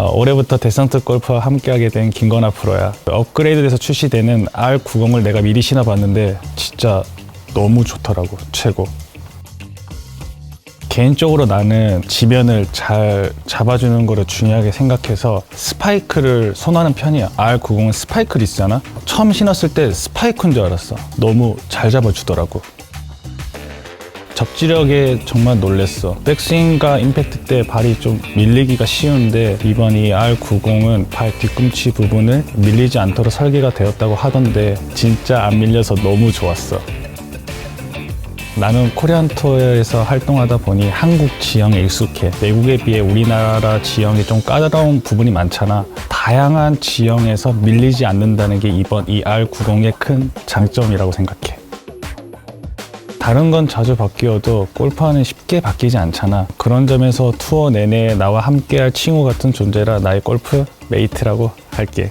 어, 올해부터 데센트 골프와 함께하게 된 김건아 프로야. 업그레이드돼서 출시되는 R90을 내가 미리 신어봤는데 진짜 너무 좋더라고. 최고. 개인적으로 나는 지면을 잘 잡아주는 거를 중요하게 생각해서 스파이크를 선호하는 편이야. R90은 스파이크 리스잖아. 처음 신었을 때 스파이크인 줄 알았어. 너무 잘 잡아주더라고. 접지력에 정말 놀랬어. 백스윙과 임팩트 때 발이 좀 밀리기가 쉬운데 이번 이 R90은 발 뒤꿈치 부분을 밀리지 않도록 설계가 되었다고 하던데 진짜 안 밀려서 너무 좋았어. 나는 코리안 투어에서 활동하다 보니 한국 지형에 익숙해. 외국에 비해 우리나라 지형이 좀 까다로운 부분이 많잖아. 다양한 지형에서 밀리지 않는다는 게 이번 이 R90의 큰 장점이라고 생각해. 다른 건 자주 바뀌어도 골프화는 쉽게 바뀌지 않잖아. 그런 점에서 투어 내내 나와 함께할 친구 같은 존재라 나의 골프 메이트라고 할게.